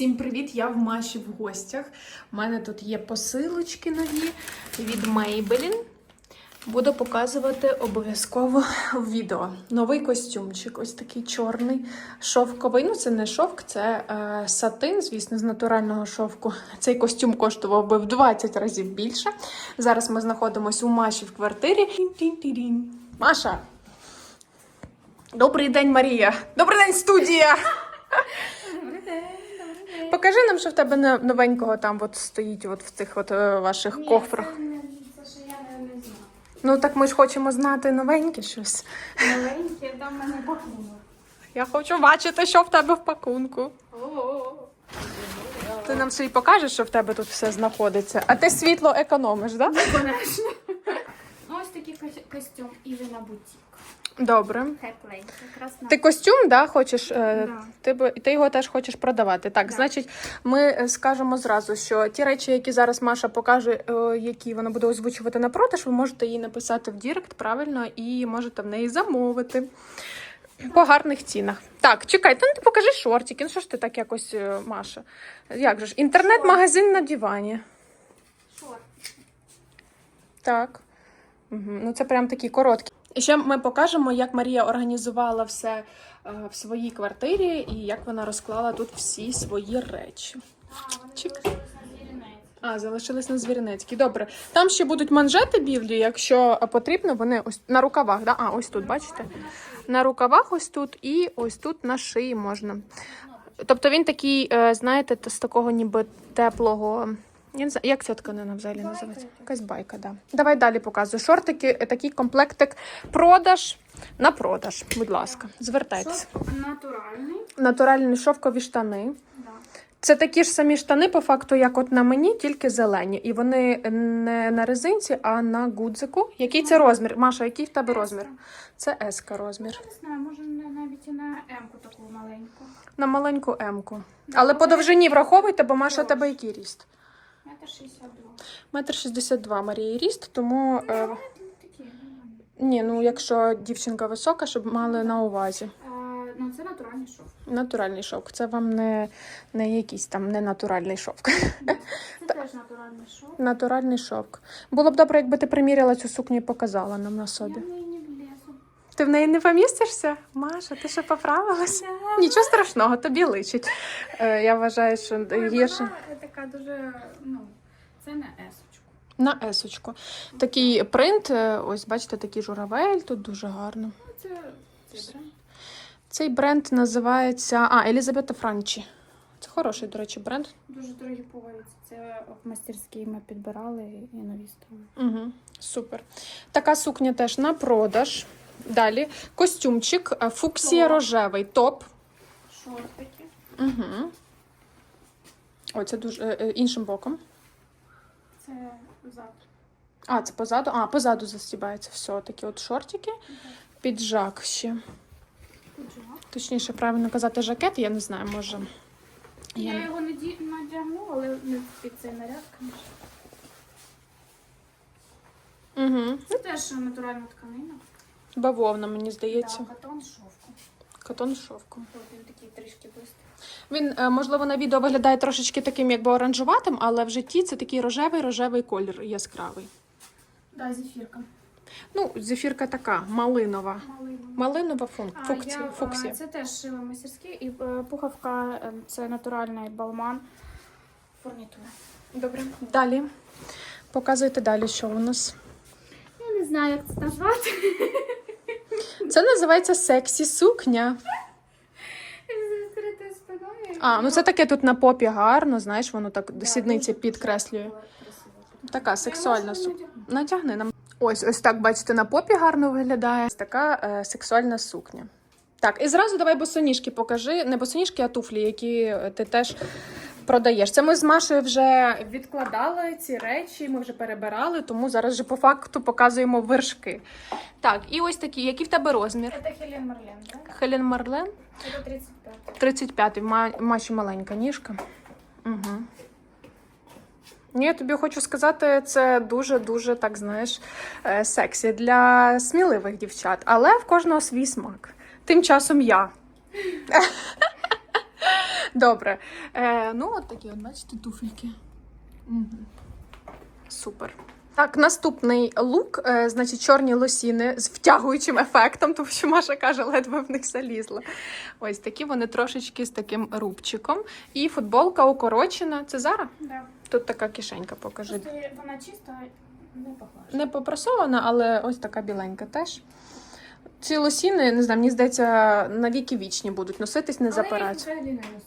Всім привіт! Я в Маші в гостях. У мене тут є посилочки нові від Maybelline. Буду показувати обов'язково в відео. Новий костюмчик, ось такий чорний, шовковий. Ну, це не шовк, це е, сатин, звісно, з натурального шовку. Цей костюм коштував би в 20 разів більше. Зараз ми знаходимося у Маші в квартирі. Маша! Добрий день, Марія! Добрий день, студія! Добрий день. Покажи нам, що в тебе на- новенького там от стоїть от в цих от е, ваших Ні, кофрах. Це, не, це що я не, не знаю. Ну так ми ж хочемо знати новеньке щось. Маленькі, там мене пахнуло. Я хочу бачити, що в тебе в пакунку. Ти нам ще й покажеш, що в тебе тут все знаходиться. А ти світло економиш, так? Да? Конечно. Ну, ось такий костюм Івіна Бутік. Добре. Ти костюм, да, хочеш? е, Да. Ти, б- ти його теж хочеш продавати. Так, Да. значить, ми е, скажемо зразу, що ті речі, які зараз Маша покаже, е, які вона буде озвучувати на продаж, ви можете їй написати в Дірект, правильно, і можете в неї замовити. По гарних цінах. Так, чекай, ну ти покажи шортики. Ну що ж ти так якось, е, Маша? Як же ж? Інтернет-магазин на дивані. шорт. Так. Угу. Ну, це прям такі короткі. І ще ми покажемо, як Марія організувала все е, в своїй квартирі і як вона розклала тут всі свої речі. Чик. А, залишились на Звіринецькій. Добре. Там ще будуть манжети білі, якщо е, потрібно, вони ось на рукавах. Да? А, ось тут, бачите? На рукавах ось тут і ось тут на шиї можна. Тобто він такий, е, знаєте, з такого ніби теплого. Я не знаю, як ця тканина взагалі Байка називається? якась. Байка, да. Давай далі показую. Шортики, е, такий комплектик продаж на продаж. Будь ласка, звертайтеся. Натуральний. Натуральні шовкові штани. Да. Це такі ж самі штани, по факту, як от на мені, тільки зелені. І вони не на резинці, а на гудзику. Який це розмір? Маша, який в тебе розмір? Це S розмір. Я не знаю, може на- навіть і на М-ку таку маленьку. На маленьку М-ку. Але по довжині враховуйте, бо Маша, тебе який ріст? Метр 62. Метр шістдесят два Марії ріст, тому е, Ну, нормальні. ні, ну якщо дівчинка висока, щоб мали на увазі. Ну, це натуральний шов. Натуральний шовк. Це вам не, не якийсь там не натуральний шовк. Це теж натуральний шов. Натуральний шовк. Було б добре, якби ти приміряла цю сукню і показала нам на Я собі. в неї не влізу. Ти в неї не помістишся? Маша, ти ще поправилась? Нічого страшного, тобі личить. Е, я вважаю, що гірше. Вона така дуже, ну, це не есочку. На есочку. Такий принт, е, ось бачите, такий журавель, тут дуже гарно. Ну, це, це бренд. Цей бренд називається А, Елізабета Франчі. Це хороший, до речі, бренд. Дуже дорогі пуговиці. Це в мастерській ми підбирали і нові ставили. Угу, супер. Така сукня теж на продаж. Далі костюмчик, е, фуксія Топ. рожевий, топ. Шортики. Угу. Ой, це дуже е, е, іншим боком. Це зад. А, це позаду. А, позаду застібається. Все, такі от шортики. Піджак ще. Піджак. Точніше, правильно казати, жакет, я не знаю, може. Я, Я... не- його наді... надягну, але не під цей наряд, звісно. Угу. Це теж натуральна тканина. Бавовна, мені здається. Да, катон шовком. Катон з шовком. От він такий трішки бистрий. Він, е, можливо, на відео виглядає трошечки таким, якби оранжуватим, але в житті це такий рожевий рожевий колір яскравий. Да, зефірка. Ну, зефірка така, малинова. Малина. Малинова фун... А, фукція. я, фуксія. а, Це теж шила мастерські і е, пуховка е, це натуральний балман. Фурнітура. Добре. Далі. Показуйте далі, що у нас. Я не знаю, як це назвати. Це називається сексі сукня. А, ну це таке тут на попі гарно, знаєш, воно так Да, сідниці підкреслює. Така сексуальна сукня. Натягни нам. Ось, ось так, бачите, на попі гарно виглядає. Ось така е, сексуальна сукня. Так, і зразу давай босоніжки покажи. Не босоніжки, а туфлі, які е, ти теж продаєш. Це ми з Машею вже відкладали ці речі, ми вже перебирали, тому зараз вже по факту показуємо вершки. Так, і ось такі, який в тебе розмір? Це Хелен Марлен, так? Хелен Марлен, Це 35. 35 ма- Маші маленька ніжка. Угу. Ні, я тобі хочу сказати, це дуже-дуже, так знаєш, е, сексі для сміливих дівчат, але в кожного свій смак. Тим часом я. Добре. Е, ну, от такі, от, бачите, туфельки. Угу. Супер. Так, наступний лук, е, значить, чорні лосіни з втягуючим ефектом, тому що Маша каже, ледве в них залізла. Ось такі вони трошечки з таким рубчиком. І футболка укорочена. Це Зара? Да. Тут така кишенька, покажи. Просто вона чиста, не похожа. Не попрасована, але ось така біленька теж. Ці лосіни, не знаю, мені здається, на віки вічні будуть носитись, не запирать.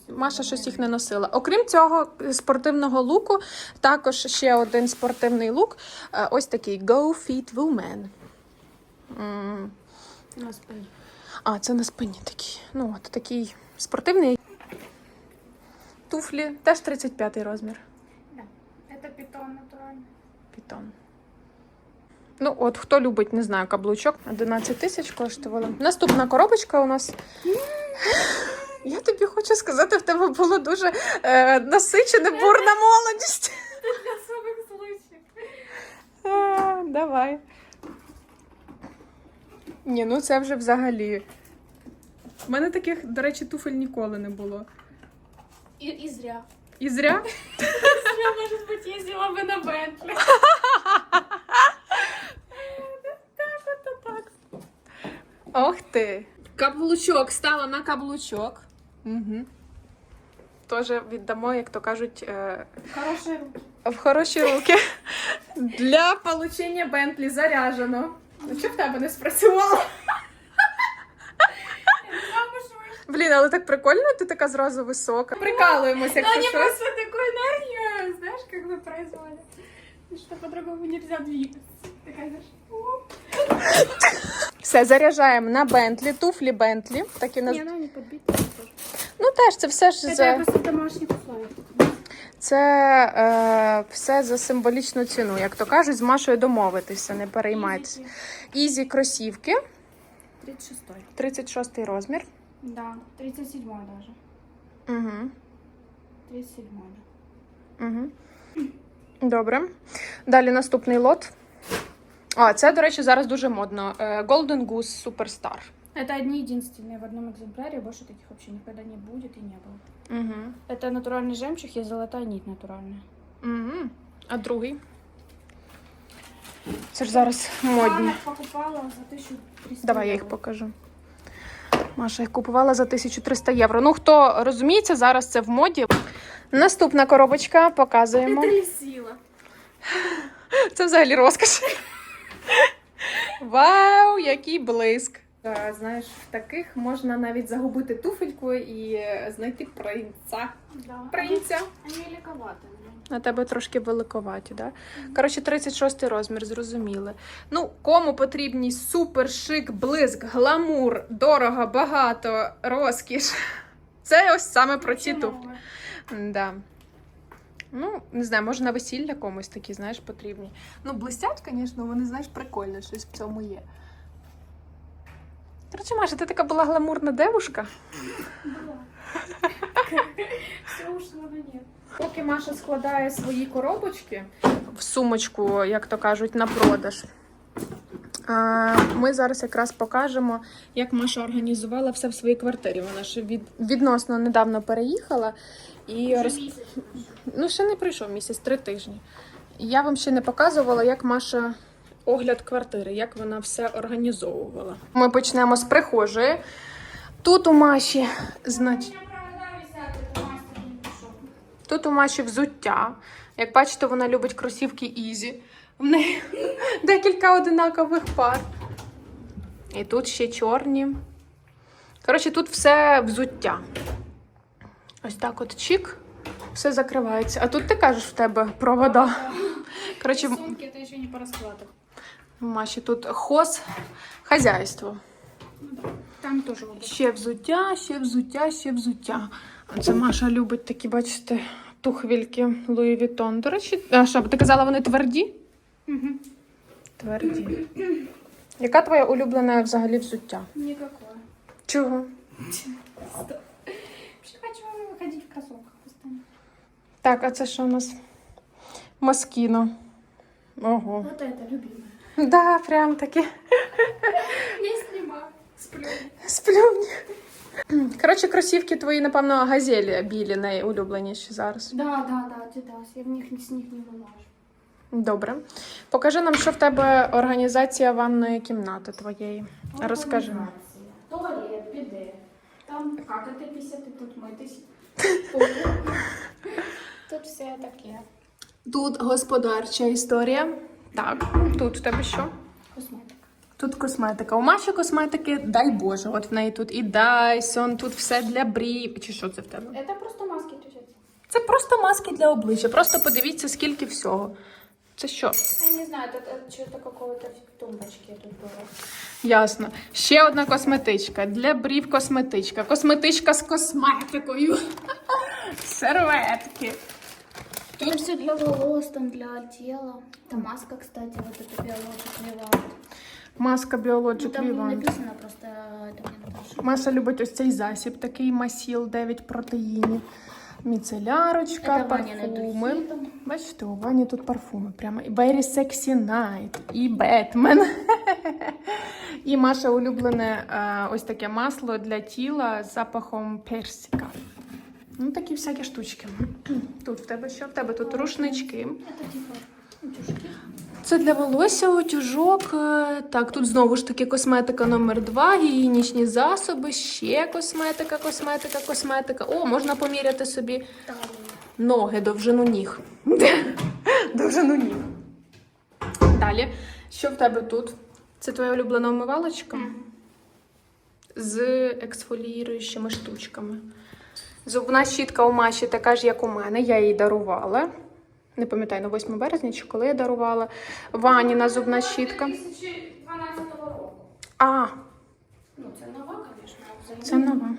Маша щось їх не носила. Окрім цього спортивного луку, також ще один спортивний лук. е, Ось такий Go Fit Woman. М, На спині. А, це на спині такий. Ну, от такий спортивний. Туфлі теж 35 розмір. Да. Это питон натуральний. Пітон. Ну, от хто любить, не знаю, каблучок. 11 тисяч коштували. Наступна коробочка у нас. Я тобі хочу сказати, в тебе було дуже е, насичене бурна молодість. Для. Давай. Ні, ну це вже взагалі. У мене таких, до речі, туфель ніколи не було. І, і зря. І зря. Я, может быть, ездила бы на Бентлі. Ох ти. Каблучок стала на каблучок. Угу. Тоже віддамо, як то кажуть, е, Хороші руки. в хороші руки. Для получення Бентлі заряжено. Ну, що в тебе не спрацювало? Блін, але так прикольно, ти така зразу висока. Прикалуємося, якщо они щось. просто такую энергию, знаешь, как бы производят. Что по-другому нельзя двигаться. Такая, знаешь, оп. Все, заряджаємо на Бентлі, туфлі Бентлі. Такі наз... Не, она не подбита. Ну теж це все ж я за просто в домашних це е, все за символічну ціну. Як то кажуть, з Машою домовитися, не переймайтеся. Ізі кросівки, 36 36 розмір. Да, 37 даже. Угу. 37 Угу. Добре. Далі наступний лот. А, це, до речі, зараз дуже модно. Е, Golden Goose Superstar. Это одни единственные в одном экземпляре, больше таких вообще никогда не будет и не было. Угу. Это натуральный жемчуг и золотая нить натуральная. Угу. А другий? Це ж зараз модні. Мама их покупала за 1300 Давай я їх евро. покажу. Маша їх купувала за 1300 євро. Ну, хто розуміється, зараз це в моді. Наступна коробочка показуємо. Трясила. Це взагалі розкош. Вау, який блиск! Знаєш, в таких можна навіть загубити туфельку і знайти принца. Да. Принця. На тебе трошки великоваті, да? Коротше, 36 розмір, зрозуміли. Ну, кому потрібні супер шик, блиск, гламур, дорого, багато, розкіш. Це ось саме про ці туфлі. Да. Ну, не знаю, може на весілля комусь такі, знаєш, потрібні. Ну, блистять, звісно, вони, знаєш, прикольно, щось в цьому є. Короче, Маша, ти така була гламурна девушка. Была. Все ушло на нет. Поки Маша складає свої коробочки в сумочку, як то кажуть, на продаж. Ми зараз якраз покажемо, як Маша організувала все в своїй квартирі. Вона ж від, відносно недавно переїхала і роз... Ну, ще не пройшов місяць, три тижні. Я вам ще не показувала, як Маша огляд квартири, як вона все організовувала. Ми почнемо з прихожої. Тут у Маші, значить. Тут у Маші взуття. Як бачите, вона любить кросівки Ізі. В неї декілька одинакових пар. І тут ще чорні. Коротше, тут все взуття. Ось так от чик, все закривається. А тут ти кажеш в тебе провода. Коротше, Сумки это еще не по раскладу. Маші тут хоз, хазяйство. Там тоже обувь. Ще взуття, ще взуття, ще взуття. А Це Маша любить такі, бачите, тухвільки Луї Вітон. До речі, а що, ти казала, вони тверді? Угу. Тверді. Яка твоя улюблена взагалі взуття? Никакое. Чого? Вообще хочу выходить в кроссовках постоянно. Так, а це що у нас? Маскіно. Ого. Вот это любимое. Да, прям таки. Я снимаю. Сплю. Сплюнь. Коротше, кросівки твої, напевно, газелі білі найулюбленіші зараз. Да, да, да, Adidas. Я в них с них не вылажу. Добре. Покажи нам, що в тебе організація ванної кімнати твоєї. Розкажи. Организация. Туалет, биде. Там как это писать, тут мытись. Тут все таке. Тут господарча історія. Так, тут в тебе що? Косметика. Тут косметика. У Маші косметики, дай Боже. От в неї тут і Dyson, тут все для брів. Чи що це в тебе? Це просто маски тут. Це просто маски для обличчя. Просто подивіться, скільки всього. Це що? Я не знаю, тут это что-то какого-то в тумбочке тут было. Ясно. Ще одна косметичка. Для брів косметичка. Косметичка з косметикою. Серветки. Тут все для волос, там для тела. Там маска, кстати, вот это биологик Левант. Маска Ну, Biologic там не Vivant. написано просто, это мне Наташа. Маша любить ось цей засіб, такий масіл 9 протеїнів. Міцелярочка, Это парфуми. Бачите, у Вані тут парфуми. Прямо і Very Sexy Night, і Бетмен. І Маша улюблене е, ось таке масло для тіла з запахом персика. Ну, такі всякі штучки. Тут в тебе що? В тебе тут рушнички. Це типа утюжки. Це для волосся утюжок. Е, Так, тут знову ж таки косметика номер 2 гігієнічні засоби, ще косметика, косметика, косметика. О, можна поміряти собі ноги, довжину ніг. довжину ніг. Далі, що в тебе тут? Це твоя улюблена омивалочка з ексфоліруючими штучками. Зубна щітка у Маші така ж, як у мене. Я їй дарувала. Не пам'ятаю, на 8 березня чи коли я дарувала. Ваніна зубна щітка. 2012 року. А, Ну, це нова, звісно, це нова.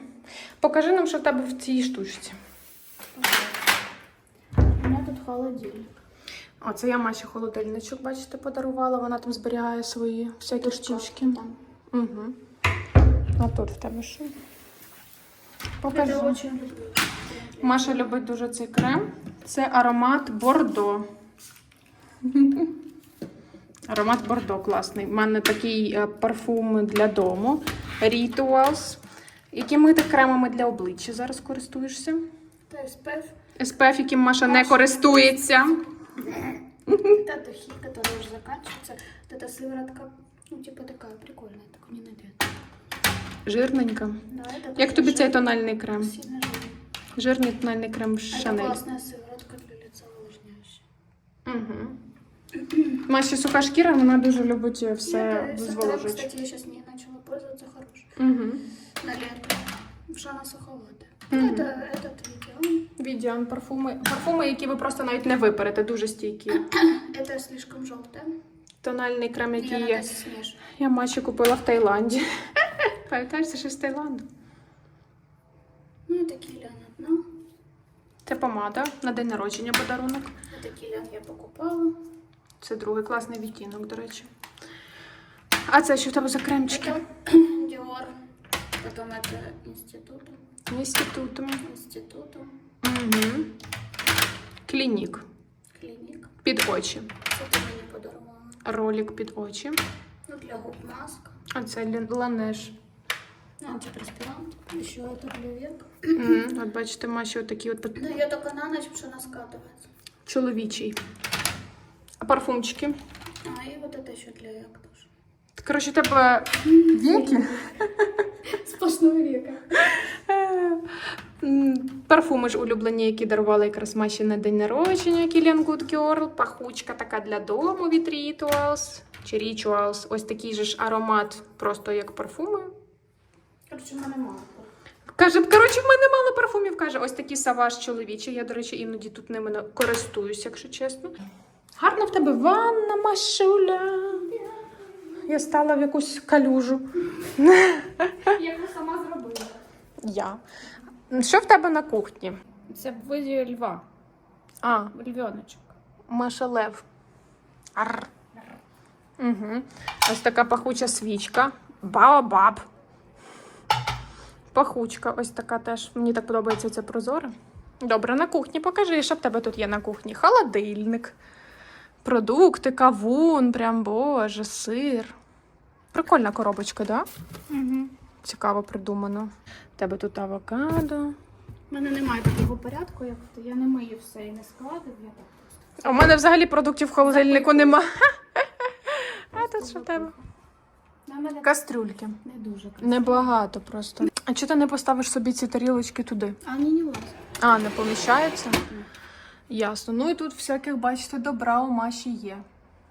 Покажи нам, що в тебе в цій штучці. У мене тут холодильник. О, це я Маші холодильничок, бачите, подарувала. Вона там зберігає свої всякі штучки. Там. Угу. А тут в тебе що? Люблю. Маша любить дуже цей крем. Це аромат Бордо. Аромат Бордо класний. У мене такий е, парфум для дому. Rituals. Якими ти кремами для обличчя зараз користуєшся? Це SPF. SPF, яким Маша не користується. Это духи, которые уже заканчиваются. Вот эта сыворотка, ну, типа такая прикольная, так не найдет. Жирненька. Да, это Як тоже тобі цей жир- тональний крем? Сильно жирный. Жирний тональний крем Это Шанель. классная сыворотка для лица увлажняющая. Угу. Маші суха шкіра, вона дуже любить все Это SPF, зволожити. кстати, я сейчас не начала пользоваться хороший. Угу. На лето. Потому что она суховатая. Мгм. Это этот видео. Відіан парфуми. Парфуми, які ви просто навіть не виперете, дуже стійкі. Это слишком желтое. Тональний крем, Я який надо є. смешу. Я Маші купила в Таїланді. Пам'ятаєш, це ще з Таїланду. Ну, это Киллиан одно. Це помада на день народження подарунок. Это Киллиан я покупала. Це другий класний відтінок, до речі. А це що в тебе за кремчики? Это Dior. Потом это институтом. Інститутом. Институтом. Угу. Клінік. Клиник. Під очі. Это мне подарувала. Ролик під очі. Ну, для губ маска. А це лін- ланеш. Антиперспирант. Еще это для век. Мгм. От бачите, Маші отакі от Да, ее только на ночь, потому что она скатывается. чоловічий. А парфумчики? А, и вот это еще для век тоже. Коротше, у тебе віки. Сплошное века. Е, Парфуми ж улюблені, які дарували якраз Маші на день народження Kilian Good Girl. Пахучка така для дому від Rituals. Чи Rituals. Ось такий же ж аромат, просто як парфуми. Короче, у мене мало. Каже, коротше, в мене мало парфумів. Каже, ось такий саваж чоловічий. Я, до речі, іноді тут ними користуюсь, якщо чесно. Гарна в тебе ванна, Машуля. Я стала в якусь калюжу. Я його сама зробила. Я. Що в тебе на кухні? Це в виді льва. А, Львеночок. Маша Лев. Ар. Угу. Ось така пахуча свічка. Баобаб. Пахучка. Ось така теж. Мені так подобається це прозоре. Добре, на кухні покажи, що в тебе тут є на кухні. Холодильник, продукти, кавун, прям боже, сир. Прикольна коробочка, да? Угу. цікаво придумано. У тебе тут авокадо. У мене немає такого порядку, як ти. Я не мию все і не складую, я так просто. У мене взагалі продуктів в холодильнику нема. А тут що в тебе? Кастрюльки. не дуже. Небагато просто. А чого ти не поставиш собі ці тарілочки туди? А вони не влазять. А, не поміщаються? Ясно. Ну і тут всяких, бачите, добра у Маші є.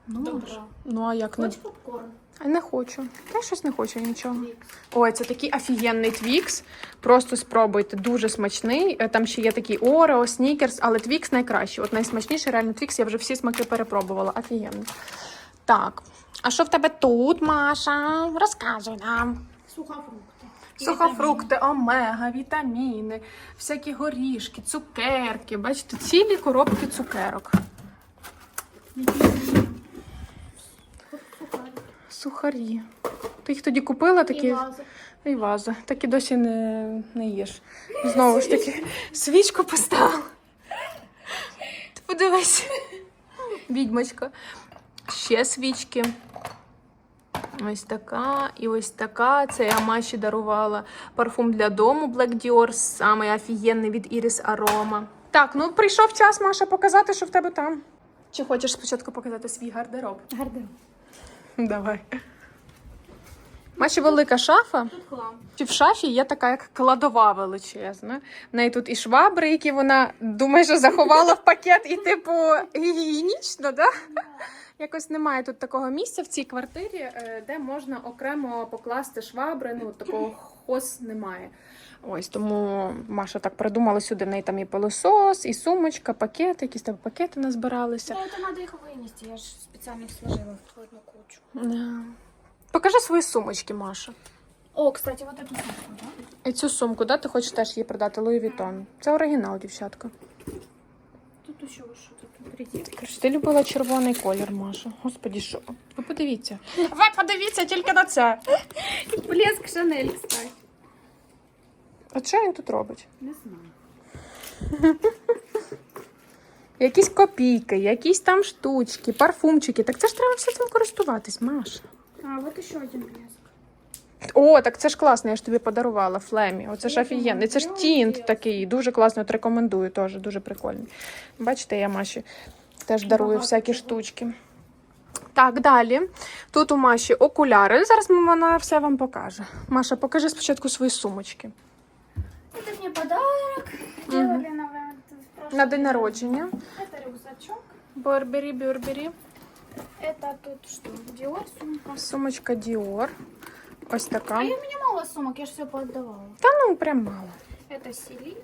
Ну, Добре. ну а як не? Хоч попкорн? А не хочу. Й щось не хочу нічого. Твікс. Ой, це такий офігенний твікс. Просто спробуйте, дуже смачний. Е, Там ще є такий Орео, Снікерс, але твікс найкращий. От найсмачніший реально твікс, я вже всі смаки перепробувала. Офігенний. Так. А що в тебе тут, Маша? Розказуй нам. Сухофрукти. Сухофрукти, омега, вітаміни, всякі горішки, цукерки. Бачите, цілі коробки цукерок. Сухарі. Ти їх тоді купила І такі? ваза. І ваза. Так і досі не, не їш. Знову ж таки, свічку поставила. Ти подивись. Відьмочка. Ще свічки. Ось така і ось така. Це я Маші дарувала парфум для дому Black Dior, самий офігенний від Iris Aroma. Так, ну прийшов час, Маша, показати, що в тебе там. Чи хочеш спочатку показати свій гардероб? Гардероб. Давай. Маші велика шафа. Тут хлам. В шафі є така як кладова величезна. В неї тут і швабри, які вона думає, що заховала в пакет, і типу гігієнічно, да? Якось немає тут такого місця в цій квартирі, е, де можна окремо покласти швабри. Ну, такого хос немає. Ось тому Маша так придумала сюди. В неї там і пилосос, і сумочка, пакети, якісь там пакети назбиралися. Да, это надо их вынести. Я же специально их сложила в одну кучу. Да. Покажи свої сумочки, Маша. О, кстати, вот эту сумку, да? І цю сумку, да, ти хочеш теж її продати Louis Vuitton. Це оригінал, дівчатка. Тут еще вот Кажеш, ти любила червоний колір, Маша. Господі, що? Ви подивіться. Ви подивіться тільки на це. Блеск Шанель, кстати. А що він тут робить? Не знаю. Якісь копійки, якісь там штучки, парфумчики. Так це ж треба все цим користуватись, Маша. А, вот еще один блеск. О, так це ж класно, я ж тобі подарувала Флемі. Оце ж Я офігенний. Це ж думаю, тінт молодець. такий, дуже класний, от рекомендую теж, дуже прикольний. Бачите, я Маші теж дарую Багато всякі чого. штучки. Так, далі. Тут у Маші окуляри. Зараз вона все вам покаже. Маша, покажи спочатку свої сумочки. Это мне подарок. Делали на, в прошлом На день году. народження. Это рюкзачок. Борбері, бюрбері. Это тут что? Диор сумка. Сумочка Dior. Ось така. А я, у меня мало сумок, я же все поотдавала. Та ну, прям мало. Это Сили.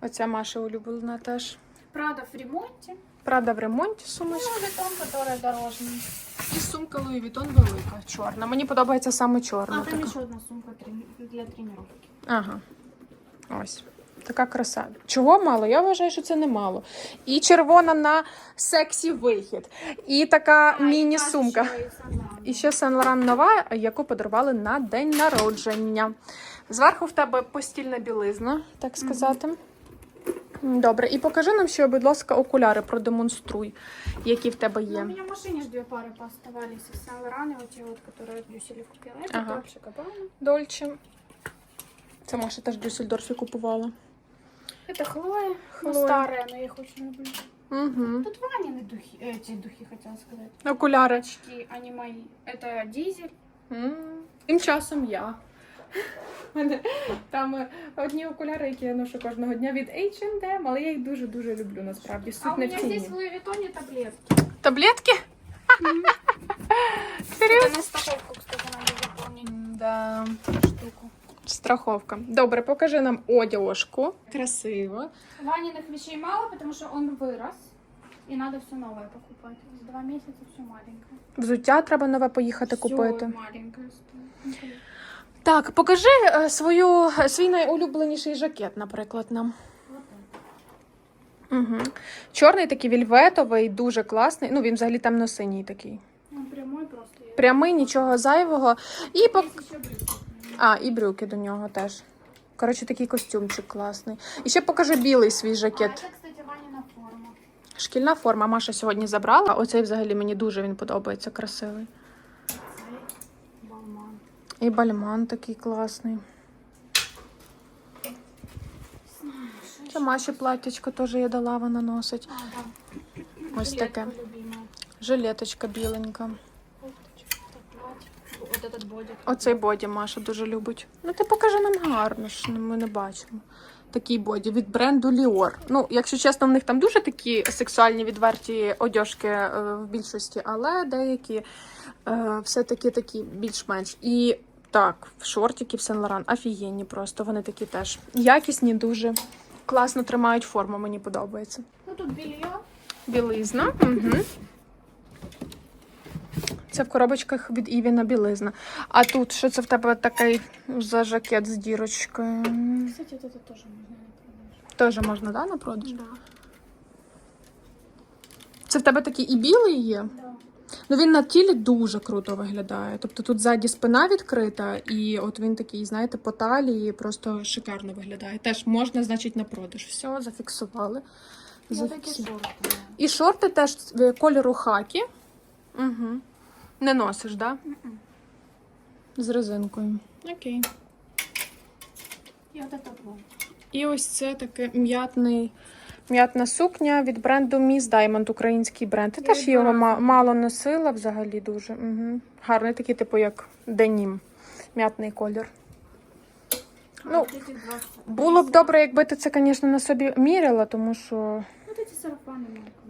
Оця Маша улюблена теж. Правда, в ремонте. Правда, в ремонті сумочка. Ну. Vuitton, которая дорожная. І сумка Louis Vuitton велика, чорна. Мені подобається саме чорна. А там така. еще одна сумка для тренировки. Ага. Ось. Така краса. Чого мало? Я вважаю, що це немало. І червона на сексі вихід. І така міні-сумка. І ще Сен Лоран нова, яку подарували на день народження. Зверху в тебе постільна білизна, так сказати. М, Добре, і покажи нам ще, будь ласка, окуляри продемонструй, які в тебе Ну, у є. меня в машине же две пары пооставались из Сан Лорана, вот те вот, которые в Дюсселе купила. Это Ага. Дольче Габбана. Дольче. Це Маша теж в Дюссельдорфі купувала. Это Хлоя. Ну, Хлоя. старая, но я их очень люблю. Угу. Тут Ванины духи, э, эти духи, хотела сказать. Окуляри. Очки, они мои. Это дизель. М. Тим часом я. У мене там е, одні окуляри, які я ношу кожного дня від H&M, але я їх дуже-дуже люблю насправді. А Суть у не меня в ціні. здесь в Луи Виттоне таблетки. Таблетки? Это на страховку, кстати, надо заполнить Да. штуку. Страховка. Добре, покажи нам одяжку. Красиво. Ваниных вещей мало, потому что он вырос. И надо все новое покупать. За два месяца все маленькое. Взуття треба нове поїхати Всё купити. маленькое стоит. Так, покажи е, свою, е, свій найулюбленіший жакет, наприклад, нам. Вот так. Угу. Чорний такий вільветовий, дуже класний. Ну, він взагалі темно-синій такий. Он прямой просто. я- Прямий, нічого зайвого. І пок... Есть еще брюки. А, і брюки до нього теж. Коротше, такий костюмчик класний. І ще покажи білий свій жакет. это, кстати, Ванина форма. Шкільна форма Маша сьогодні забрала. Оцей взагалі мені дуже він подобається, красивий. І бальман такий класний. Це Маші платтячко теж я дала, вона носить. А, да. Ось таке. Жилеточка біленька. Кофточка, это платье. Вот этот бодик. Оцей боді Маша дуже любить. Ну ти покажи нам гарно, що ми не бачимо. Такий боді від бренду Lior. Ну, якщо чесно, в них там дуже такі сексуальні відверті одяжки е, в більшості, але деякі е, все-таки такі більш-менш. І так, шортики в Сен Лоран офігенні просто. Вони такі теж якісні, дуже класно тримають форму, мені подобається. Ну тут белье. Білизна. Угу. Це в коробочках від Івіна білизна. А тут що це в тебе такий за жакет з дірочкою? Кстати, вот это тоже можно на продажу. Теж можна, да, на продаж? Да. Це в тебе такий і білий є. Да. Ну він на тілі дуже круто виглядає. Тобто тут ззаді спина відкрита, і от він такий, знаєте, по талії просто шикарно виглядає. Теж можна, значить, на продаж. Все, зафіксували. Зафіксували. І шорти теж кольору хакі. Угу. Не носиш, да? Мгм. З резинкою. Окей. И вот это вот. І ось це таке м'ятний. М'ятна сукня від бренду Miss Diamond, український бренд. Я Я теж його відразу. ма- мало носила взагалі дуже. Угу. Гарний такий, типу, як денім. М'ятний колір. А Ну, вот эти два. Було б добре, якби ти це, звісно, на собі міряла, тому що Вот эти сарафаны Малком тоже отдать.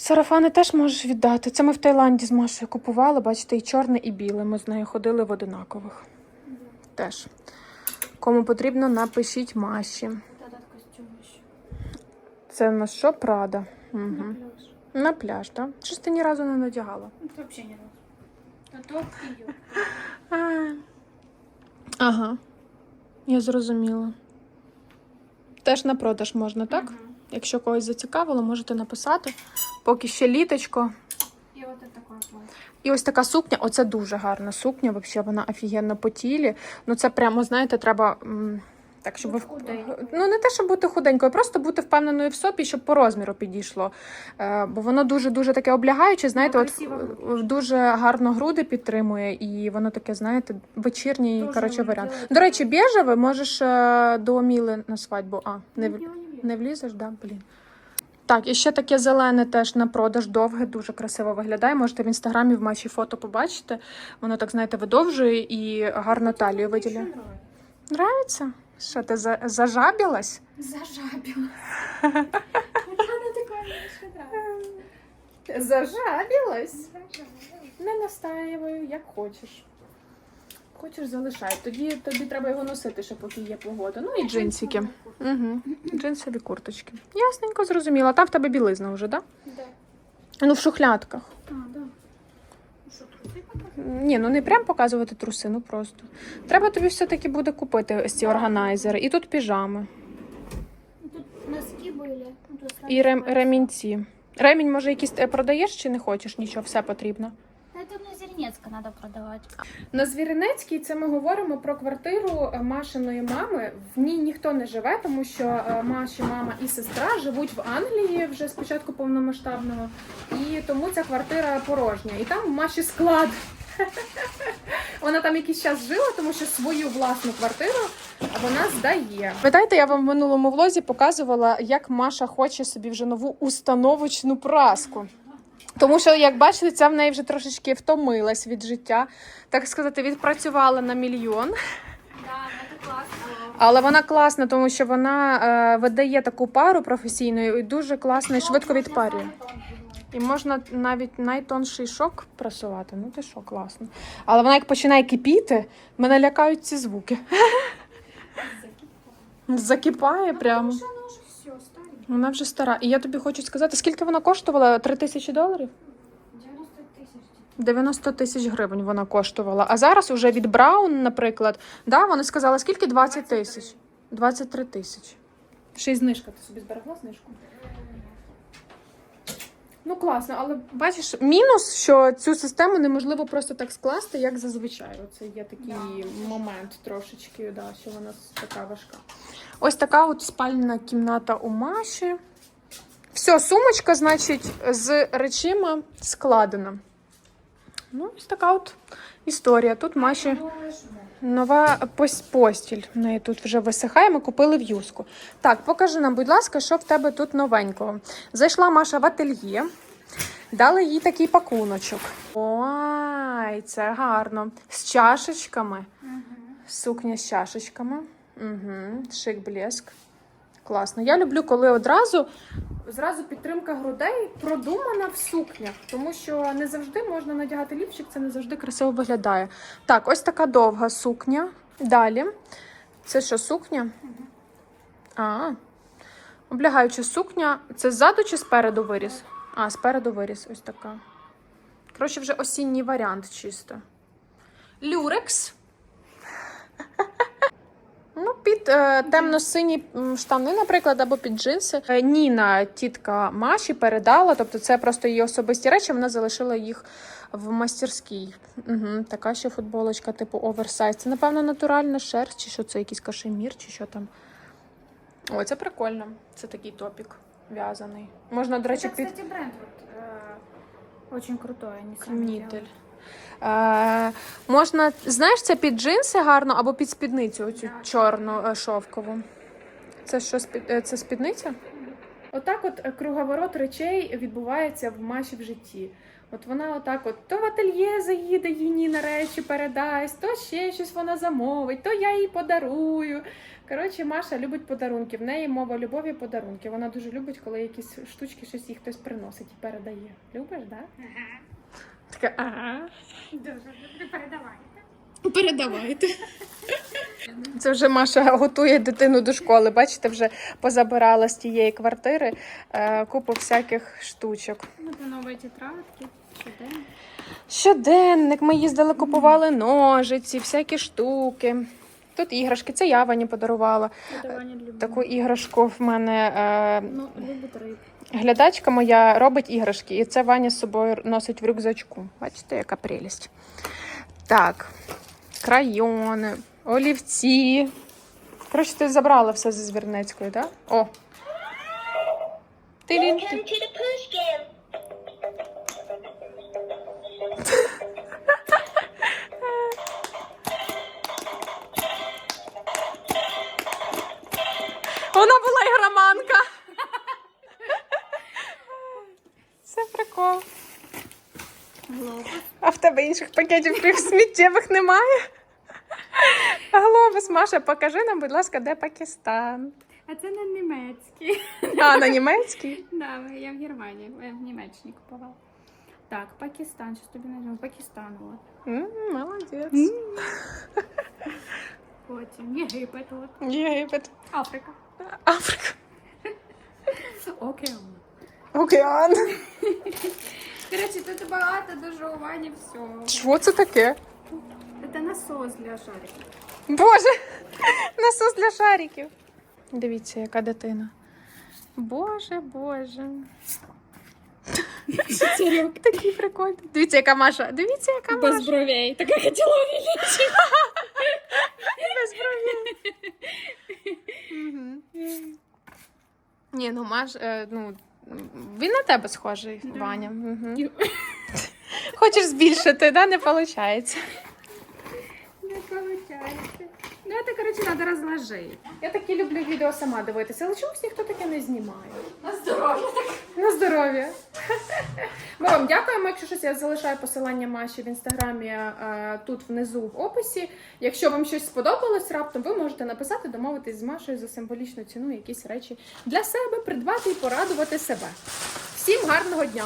сарафани теж можеш віддати. Це ми в Таїланді з Машею купували, бачите, і чорне, і біле. Ми з нею ходили в одинакових. Теж. Кому потрібно, напишіть Маші. Це на що Прада? Угу. На пляж. На пляж, так? Щось ти ні разу не надягала. Ну, Это вообще не разу. А. Ага. Я зрозуміла. Теж на продаж можна, так? Мгм. Якщо когось зацікавило, можете написати. Поки ще літочко. І, от. І ось така сукня, оце дуже гарна сукня, взагалі вона офігенно по тілі. Ну це прямо, знаєте, треба. Так, щоб худенькою. ну не те, щоб бути худенькою, просто бути впевненою в собі, щоб по розміру підійшло. Е, бо воно дуже дуже таке облягаюче, знаєте, от дуже гарно груди підтримує, і воно таке, знаєте, вечірній Дуже коротше воно варіант. До речі, біжеве можеш е, до Міли на свадьбу. А, не, в- не влізеш, да? Блін. Так, і ще таке зелене теж на продаж довге, дуже красиво виглядає. Можете в інстаграмі в матчі фото побачити. Воно так, знаєте, видовжує і гарно талію виділяє. Нравиться? Що ти за- зажабілась? Зажабила. Зажабілась? Не настаюю, як хочеш. Хочеш, залишай. Тоді тобі треба його носити, ще поки є погода. Ну і джинсики. Угу. Джинсові курточки. Ясненько, зрозуміла. Там в тебе білизна вже, так? Да. Да? Ну, в шухлядках. А, да. Ну что, трусы пока? Ні, ну не прям показувати труси, ну просто. Треба тобі все-таки буде купити ось ці органайзери. І тут піжами. Ну, Тут носки были. Ну, тут І рем, ремінці. Ремінь, може, якийсь е, продаєш чи не хочеш нічого, все потрібно. Это мне Зернецка надо продавать. На Звіринецькій це ми говоримо про квартиру е, Машиної мами. В ній ніхто не живе, тому що е, Маші мама і сестра живуть в Англії вже з початку повномасштабного, і тому ця квартира порожня. І там Маші склад. Вона там якийсь час жила, тому що свою власну квартиру вона здає. Пам'ятаєте, я вам в минулому влозі показувала, як Маша хоче собі вже нову установочну праску. Тому що, як бачите, ця в неї вже трошечки втомилась від життя, так сказати, відпрацювала на мільйон. Але вона класна, тому що вона е, видає таку пару професійну і дуже класно і швидко відпарює. І можна навіть найтонший шок прасувати. Ну ти що, класно. Але вона як починає кипіти, мене лякають ці звуки. Закипає прямо. Потому что она уже все, старенькая. Вона вже стара. І я тобі хочу сказати, скільки вона коштувала? Три тисячі доларів? 90 90 тисяч гривень вона коштувала. А зараз уже від Браун, наприклад, да, вони сказали, скільки 20 тисяч? 23 тисячі. Ще й знижка. Ти собі зберегла знижку? Ну класно, але бачиш, мінус, що цю систему неможливо просто так скласти, як зазвичай. Оце є такий Да. момент трошечки, да, що вона така важка. Ось така от спальна кімната у Маші. Все, сумочка, значить, з речима складена. Ну, ось така от історія. Тут Маші нова постіль. В неї тут вже висихає. Ми купили в юску. Так, покажи нам, будь ласка, що в тебе тут новенького. Зайшла Маша в ательє. Дали їй такий пакуночок. Ой, це гарно. З чашечками. Сукня з чашечками. Угу. Шик блеск. Класно. Я люблю, коли одразу зразу підтримка грудей продумана в сукнях, тому що не завжди можна надягати лівчик, це не завжди красиво виглядає. Так, ось така довга сукня. Далі. Це що, сукня? А. Облягаюча сукня. Це ззаду чи спереду виріс? А, спереду виріс. Ось така. Коротше, вже осінній варіант чисто. Люрекс. Ну, під е, темно-сині штани, наприклад, або під джинси. Е, Ніна, тітка Маші, передала, тобто це просто її особисті речі, вона залишила їх в мастерській. Угу, така ще футболочка, типу оверсайз. Це, напевно, натуральна шерсть, чи що це якийсь кашемір, чи що там. Ой, це прикольно. Це такий топік в'язаний. Можна, до речі, Это, під кстати, бренд э, очень крутой. Они сами. Е, можна, знаєш, це під джинси гарно або під спідницю, оцю чорну е, шовкову. Це що, е, це спідниця? Отак от е, круговорот речей відбувається в Маші в житті. От вона отак от то в ательє заїде їй Ніна речі передасть, то ще щось вона замовить, то я їй подарую. Коротше, Маша любить подарунки. В неї мова любові подарунки. Вона дуже любить, коли якісь штучки, щось їй хтось приносить і передає. Любиш, так? Да? Ага. Така, ага. Дуже люблю передавати. Передавайте. Це вже Маша готує дитину до школи. Бачите, вже позабирала з тієї квартири е, купу всяких штучок. Вот новые тетрадки. Щоденно. Щоденник, ми їздили, купували ножиці, всякі штуки. Тут іграшки, це я Вані подарувала. Это Ваня любит. Таку іграшку в мене е, Ну, любит рыб. глядачка моя робить іграшки, і це Ваня з собою носить в рюкзачку. Бачите, яка прелість. Так, крайони, олівці. Коротше, ти забрала все зі Звірнецької, так? О. Ти-лін. Тебе інших пакетів сміттєвих немає? Глобус, Маша, покажи нам, будь ласка, де Пакистан. А це на німецький. А, на німецький? Да, я в Германії, я в Німеччині купувала. Так, Пакистан, щось тобі знайдемо. Пакистан, от. М, Молодець. Потім Єгипет, от. Єгипет. Африка. Африка. Океан. Океан. Коротше, тут багато дуже у Вані всього. Що це таке? Це насос для шариків. Боже, насос для шариків. Дивіться, яка дитина. Боже, боже. Такий прикольний. Дивіться, яка Маша. Дивіться, яка Маша. бровей. Так я хотіла увеличить. Без бровей. Мгм. Ні, ну Маш, е, ну, він на тебе схожий. Ваня. Угу. Хочеш збільшити, да? Не виходить. Не получається. Ну, це, коротше, треба розложити. Я такі люблю відео сама дивитися, але чомусь ніхто таке не знімає. На здоров'я. На здоров'я. Ми вам дякуємо. Якщо щось я залишаю посилання Маші в інстаграмі е, тут внизу в описі. Якщо вам щось сподобалось раптом, ви можете написати, домовитись з Машею за символічну ціну якісь речі для себе, придбати і порадувати себе. Всім гарного дня!